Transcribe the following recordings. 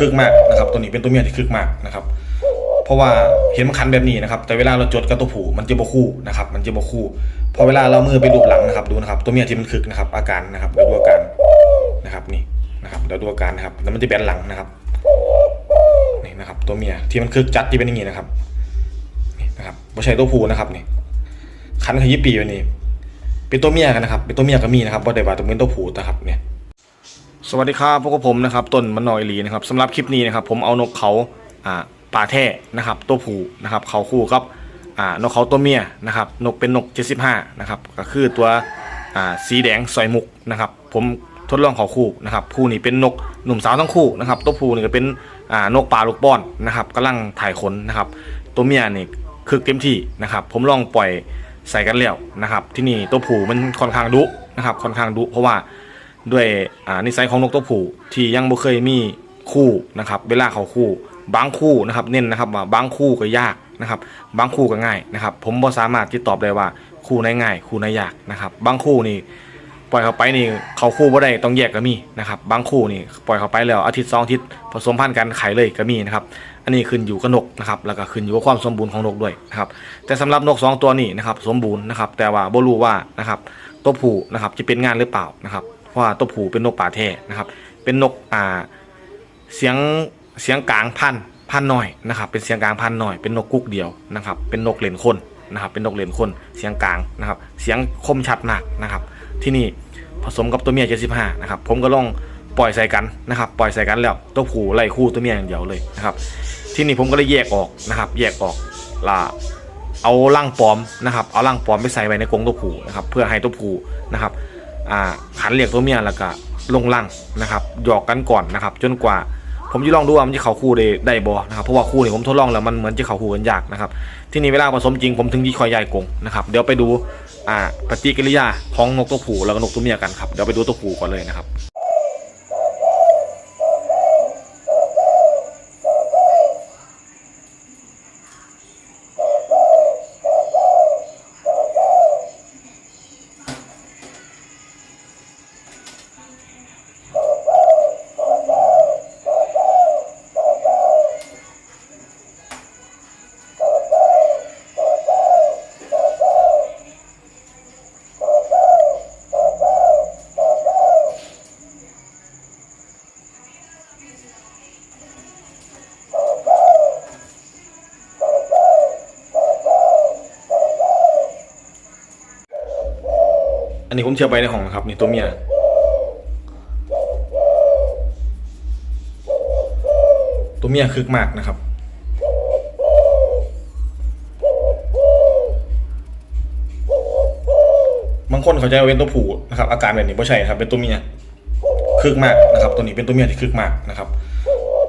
คึกมากนะครับ ตัวนี้เป็นตัวเมียที่คึกมากนะครับ เพราะว่าเห็นมันคันแบบนี้นะครับ แต่เวลาเราจดกับตัวผู้มันจะบ่คู่นะครับ มันจะบ่คู่ พอเวลาเรามือไปรูหลังนะครับ ดูนะครับ ตัวเมียที่มันคึกนะครับ อาการนะครับเดี๋ยวดูอาการนะครับนี่นะครับเดี๋ยวดูอาการนะครับ แล้วมันจะแบนหลังนะครับนี่นะครับ ตัวเมียที่มันคึกจัดที่เป็นอย่างนี้นะครับนี่นะครับไม่ใช่ตัวผู้นะครับนี่คันขยี้ปีอยู่นี่เป็นตัวเมียกันนะครับ เป็นตัวเมียก็มีนะครับบ่ได้ว่าต้องเป็นตัวผู้นะครับเนี่ย สวัสดีครับพวกบผมนะครับต้นมันนอยลีนะครับสำหรับคลิปนี้นะครับผมเอานกเขาอ่าป่าแท้นะครับตัวผูนะครับเขาคู่กับอ่านกเขาตัวเมียนะครับนกเป็นนก 75นะครับก็คือตัวอ่าสีแดงสอยมุกนะครับผมทดลองเขาคู่นะครับคู่นี้เป็นนกหนุ่มสาวทั้งคู่นะครับตัวผูนี่ก็เป็นอ่านกป่าลูกป้อนนะครับกำลังถ่ายขนนะครับตัวเมียนี่คือเต็มที่นะครับผมลองปล่อยใส่กันแล้วนะครับที่นี่ตัวผูมันค่อนข้างดุนะครับค่อนข้างดุเพราะว่า ด้วยอ่านิสัยของนกตัวผู้ที่ยังบ่เคยมีคู่นะครับเวลาเขาคู่บางคู่นะครับเน้นนะครับว่าบางคู่ก็ยากนะครับ บางคู่ก็ง่ายนะครับ ผมบ่สามารถที่ตอบได้ว่าคู่ไหนง่าย คู่ไหนยากนะครับ บางคู่นี่ปล่อยเขาไปนี่เขาคู่บ่ได้ต้องแยกก็มีนะครับ บางคู่นี่ปล่อยเขาไปแล้วอาทิตย์สองอาทิตย์ผสมพันธุ์กันไขายเลยก็มีนะครับ อันนี้ขึ้นอยู่กับนกนะครับแล้วก็ขึ้นอยู่กับความสมบูรณ์ของนกด้วยนะครับ แต่สำหรับนกสองตัวนี้นะครับสมบูรณ์นะครับ แต่ว่าบ่รู้ว่านะครับตัวผู้นะครับจะเป็นงานหรือเปล่านะครับ เพราะว่าตัวผู้เป็นนกป่าแท้นะครับ เป็นนกอ่าเสียงเสียงกลางพันพันหน่อยนะครับ เป็นเสียงกลางพันหน่อย เป็นนกกุ๊กเดียวนะครับ เป็นนกเหลนคนนะครับ เป็นนกเหลนคนเสียงกลางนะครับ เสียงคมชัดมากนะครับ ที่นี่ผสมกับตัวเมีย75นะครับ ผมก็ลองปล่อยใส่กันนะครับ ปล่อยใส่กันแล้วตัวผู้ไล่คู่ตัวเมียอย่างเดียวเลยนะครับ ที่นี่ผมก็เลยแยกออกนะครับ แยกออกละเอาร่างปลอมนะครับ เอาร่างปลอมไปใส่ไว้ในกรงตัวผู้นะครับ เพื่อให้ตัวผู้นะครับ อ่าขันเรียกตัวเมียแล้วก็ลงล่างนะครับหยอกกันก่อนนะครับ จนกว่าผมจะลองดูว่ามันจะเข่าคู่ได้ได้บ่นะครับเพราะว่าคู่นี่ผมทดลองแล้วมันเหมือนจะเข่าคู่กันยากนะครับที่นี่เวลาผสมจริงผมถึงที่คอยใหญ่กรงนะครับเดี๋ยวไปดูอ่าปฏิกิริยาของนกตัวผู้แล้วก็นกตัวเมียกันครับเดี๋ยวไปดูตัวผู้ก่อนเลยนะครับ อันนี้ผมเชื่อไปในห้องนะครับ นี่ตัวเมียตัวเมียคึกมากนะครับ บางคนเขาใจว่าเป็นตัวผู้นะครับ อาการแบบนี้ไม่ใช่ครับ เป็นตัวเมียคึกมากนะครับ ตัวนี้เป็นตัวเมียที่คึกมากนะครับ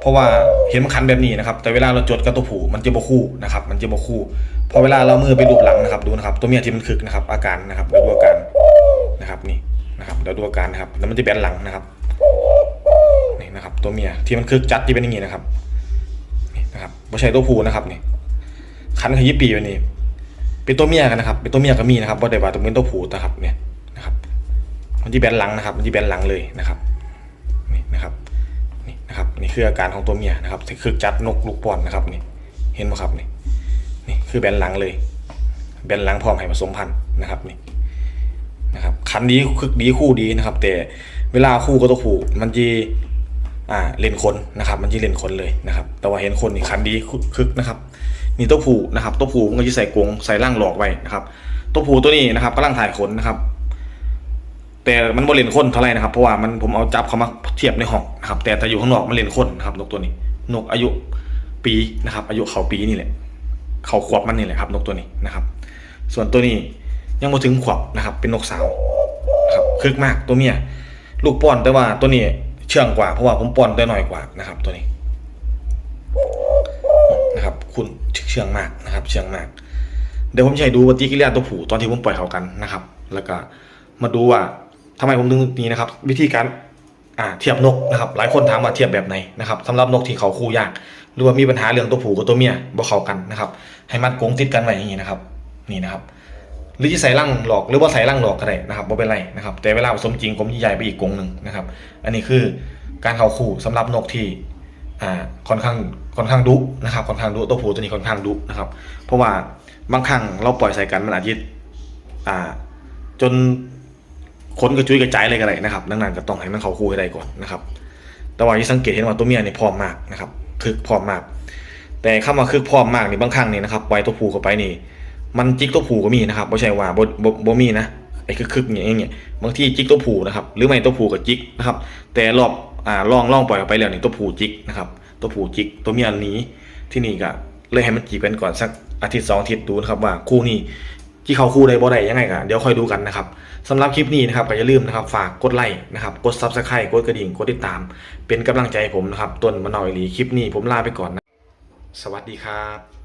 เพราะว่าเห็นมันคันแบบนี้นะครับ แต่เวลาเราจดกับตัวผู้มันจะบ่คู่นะครับ มันจะบ่คู่ พอเวลาเรามือไปรูปหลังนะครับ ดูนะครับ ตัวเมียที่มันคึกนะครับ อาการนะครับเดี๋ยวดูอาการ นะครับนี่นะครับเดี๋ยวดูอาการนะครับแล้วมันจะแบนหลังนะครับนี่นะครับตัวเมียที่มันคึกจัดที่เป็นอย่างนี้นะครับนี่นะครับไม่ใช่ตัวผู้นะครับนี่คันขยี้ปีอยู่นี่เป็นตัวเมียกันนะครับ เป็นตัวเมียก็มีนะครับบ่ได้ว่าต้องเป็นตัวผู้นะครับเนี่ยนะครับ มันจะแบนหลังนะครับ มันจะแบนหลังเลยนะครับนี่นะครับนี่นะครับนี่คืออาการของตัวเมียนะครับคือจัดนกลูกป้อนนะครับนี่เห็นไหมครับนี่นี่คือแบนหลังเลย แบนหลังพร้อมให้ผสมพันธุ์นะครับนี่ นะครับคันดีคึกดีคู่ดีนะครับ แต่เวลาคู่กับตัวผู้มันจะอ่าเล่นคนนะครับ มันจะเล่นคนเลยนะครับ แต่ว่าเห็นคนนี่คันดีคึกนะครับนี่ตัวผูนะครับตัวผูมันก็จะใส่กงใส่ร่างหลอกไว้นะครับตัวผูตัวนี้นะครับกำลังถ่ายขนนะครับ แต่มันบ่เล่นคนเท่าไหร่นะครับเพราะว่ามันผมเอาจับเขามาเทียบในห้องนะครับ แต่แต่อยู่ข้างนอกมันเล่นคนนะครับนกตัวนี้ นกอายุปีนะครับ อายุเขาปีนี่แหละเขาขวบมันนี่แหละครับ นกตัวนี้นะครับ ส่วนตัวนี้ ยังมาถึงขวบนะครับ เป็นนกสาวนะครับคึกมากตัวเมียลูกป้อนแต่ว่าตัวนี้เชื่องกว่าเพราะว่าผมป้อนได้หน้อยกว่านะครับ ตัวนี้นะครับ คุณเชื่องมากนะครับ เชื่องมาก เดี๋ยวผมจะให้ดูปฏิกิริยาตัวผู้ตอนที่ผมปล่อยเขากันนะครับ แล้วก็มาดูว่าทำไมผมถึงนี้นะครับ วิธีการอ่าเทียบนกนะครับ หลายคนถามว่าเทียบแบบไหนนะครับสำหรับนกที่เขาคู่ยากหรือว่ามีปัญหาเรื่องตัวผู้กับตัวเมียบ่เข้ากันนะครับ ให้มัดกรงติดกันไว้อย่างนี้นะครับ นี่นะครับ รือจะใส่ร่างหลอกหรือว่าใส่ร่างหลอกก็ได้นะครับบ่เป็นไรนะครับ แต่เวลาผสมจริงผมใหญ่ไปอีกกงหนึ่งนะครับ อันนี้คือการเข้าคู่สำหรับนกที่อ่าค่อนข้างค่อนข้างดุนะครับค่อนข้างดุตัวผู้ตัวนี้ค่อนข้างดุนะครับ เพราะว่าบางครั้งเราปล่อยใส่กันมันอาจจะอ่า จนขนกระจุยกระจายอะไรกันเลยนะครับดังนั้นก็ต้องให้มันเข้าคู่ให้ได้ก่อนนะครับ แต่ว่าที่สังเกตเห็นว่าตัวเมียนี่พร้อมมากนะครับคึกพร้อมมาก แต่เข้ามาคึกพร้อมมากนี่บางครั้งนี่นะครับปล่อยตัวผู้เข้าไปนี่ มันจิกตัวผู้ก็มีนะครับไม่ใช่ว่าบ่บ่บ่มีนะไอ้คึกๆอย่างเงี้ยบางที่จิกตัวผู้นะครับหรือไม่ตัวผู้ก็จิกนะครับ แต่รอบอ่าลองลองปล่อยออกไปแล้วนี่ตัวผู้จิกนะครับ ตัวผู้จิกตัวเมียหนี้ที่นี่ก็เลยให้มันจีบกันก่อนสักอาทิตย์สองอาทิตย์ดูนะครับว่าคู่นี้ที่เขาคู่ใดบ่ใดยังไงกันเดี๋ยวค่อยดูกันนะครับสำหรับคลิปนี้นะครับก็อย่าลืมนะครับฝากกดไลค์นะครับกด subscribe กดกระดิ่งกดติดตาม เป็นกำลังใจให้ผมนะครับต้นมะนาวอีหลีคลิปนี้ผมลาไปก่อนนะ สวัสดีครับ